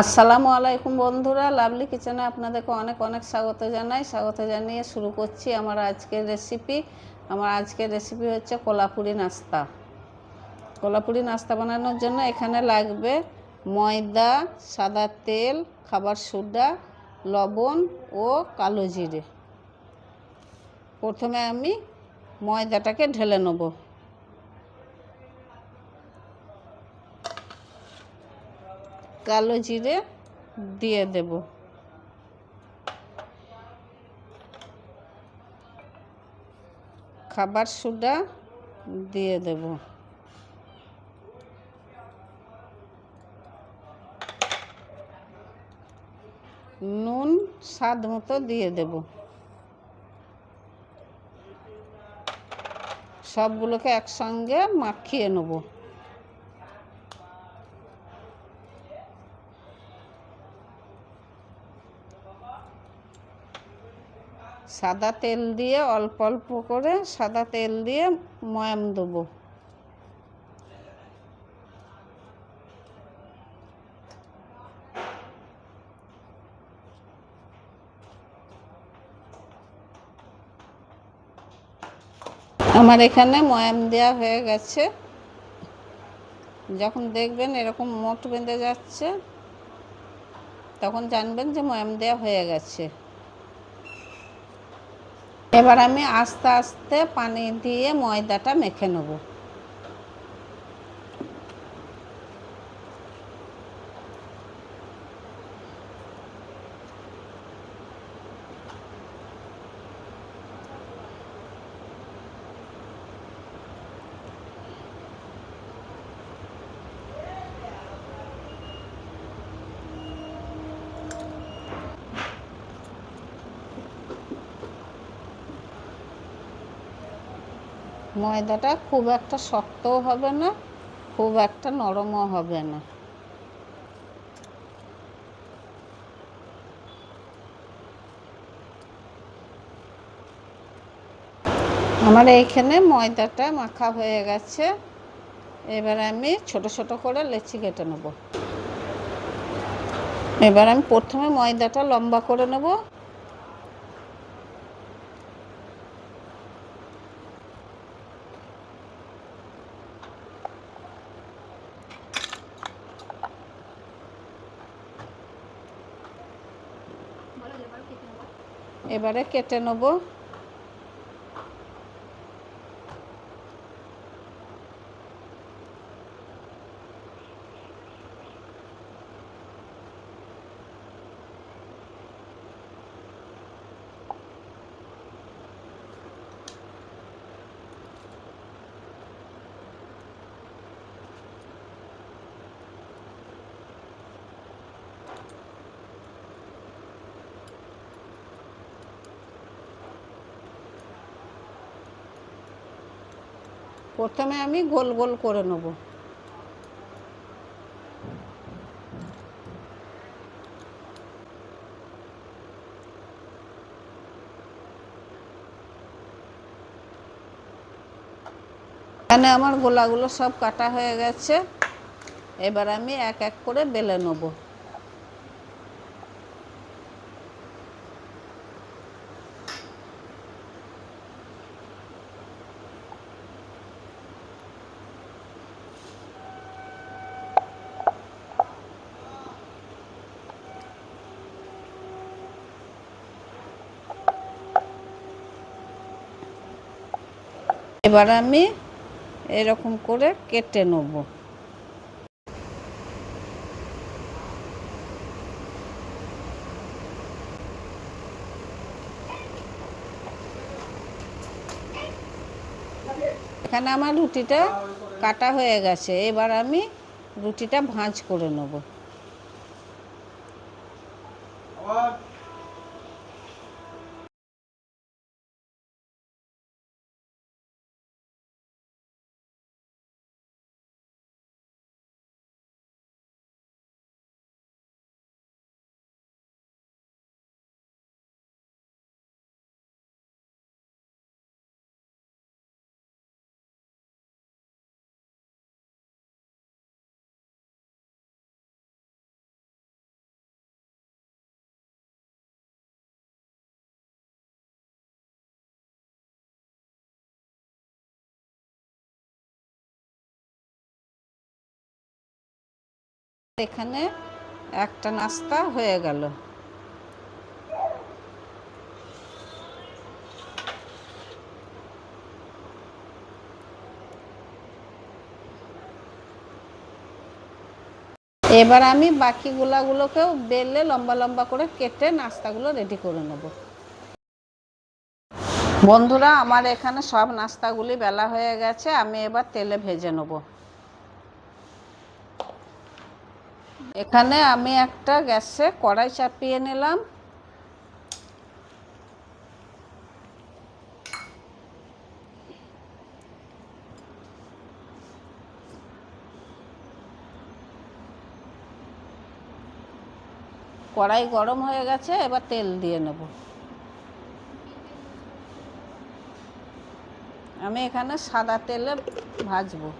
আসসালামু আলাইকুম বন্ধুরা লাভলি কিচেনে আপনাদেরকে অনেক অনেক স্বাগত জানাই। স্বাগত জানিয়ে শুরু করছি আমার আজকের রেসিপি আমার আজকের রেসিপি হচ্ছে কোলাপুরি নাস্তা। কোলাপুরি নাস্তা বানানোর জন্য এখানে লাগবে ময়দা, সাদা তেল, খাবার সোডা, লবণ ও কালো জিরে। প্রথমে আমি ময়দাটাকে ঢেলে নেব। কালো জিরে দিয়ে দেব। খাবার সোডা দিয়ে দেব। নুন স্বাদ মতো দিয়ে দেব। সবগুলোকে একসঙ্গে মাখিয়ে নেব। সাদা তেল দিয়ে অল্প অল্প করে সাদা তেল দিয়ে ময়াম দেবো। আমার এখানে ময়াম দেওয়া হয়ে গেছে। যখন দেখবেন এরকম মোট বেঁধে যাচ্ছে, তখন জানবেন যে ময়াম দেওয়া হয়ে গেছে। এবার আমি আস্তে আস্তে পানি দিয়ে ময়দাটা মেখে নেব। ময়দাটা খুব একটা শক্তও হবে না, খুব একটা নরমও হবে না। আমার এইখানে ময়দাটা মাখা হয়ে গেছে, এবার আমি ছোট ছোট করে লেচি কেটে নেব। এবার আমি প্রথমে ময়দাটা লম্বা করে নেব। এবারে কেটে নেব। প্রথমে আমি গোল গোল করে নেব। এখানে আমার গোলাগুলো সব কাটা হয়ে গেছে। এবার আমি এক এক করে বেলে নেব। এবার আমি এরকম করে কেটে নেব। এখানে আমার রুটিটা কাটা হয়ে গেছে। এবার আমি রুটিটা ভাঁজ করে নেব। এখানে একটা নাস্তা হয়ে গেল। এবার আমি বাকি গুলাগুলোকেও বেলে লম্বা লম্বা করে কেটে নাস্তাগুলো রেডি করে নেব। বন্ধুরা, আমার এখানে সব নাস্তাগুলি বেলা হয়ে গেছে, আমি এবার তেলে ভেজে নেব। এখানে আমি একটা গ্যাসে কড়াই চাপিয়ে নিলাম। কড়াই গরম হয়ে গেছে, এবার তেল দিয়ে নেব। আমি এখানে সাদা তেলে ভাজবো।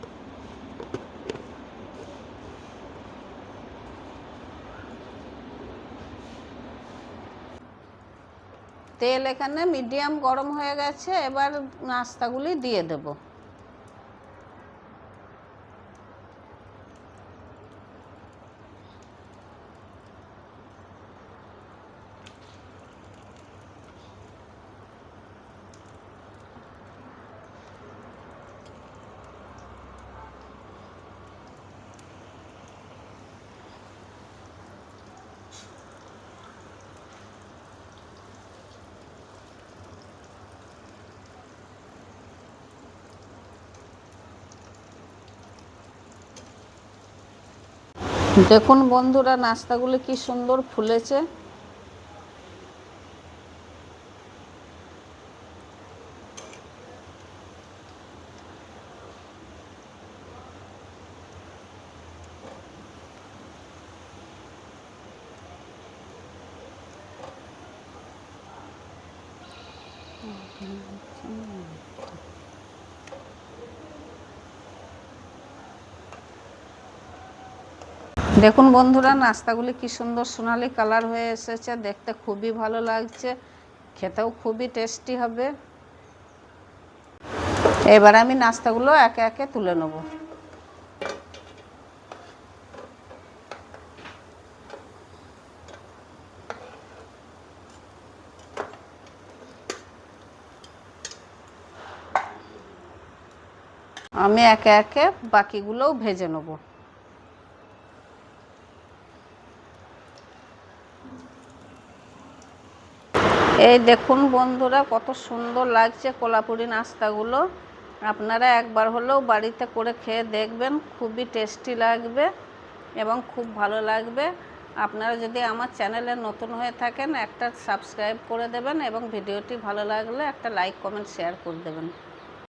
তেল এখানে মিডিয়াম গরম হয়ে গেছে এবার নাস্তাগুলি দিয়ে দেব। দেখুন বন্ধুরা নাস্তাগুলি কি সুন্দর ফুলেছে। দেখুন বন্ধুরা, নাস্তাগুলি কি সুন্দর সোনালি কালার হয়ে এসেছে। দেখতে খুবই ভালো লাগছে, খেতেও খুবই টেস্টি হবে। এবার আমি নাস্তাগুলো একে একে তুলে নেব। আমি একে একে বাকিগুলোও ভেজে নেব। এই দেখুন বন্ধুরা, কত সুন্দর লাগছে কোলাপুরি নাস্তাগুলো। আপনারা একবার হলেও বাড়িতে করে খেয়ে দেখবেন, খুবই টেস্টি লাগবে এবং খুব ভালো লাগবে। আপনারা যদি আমার চ্যানেলে নতুন হয়ে থাকেন, একটা সাবস্ক্রাইব করে দেবেন এবং ভিডিওটি ভালো লাগলে একটা লাইক, কমেন্ট, শেয়ার করে দেবেন।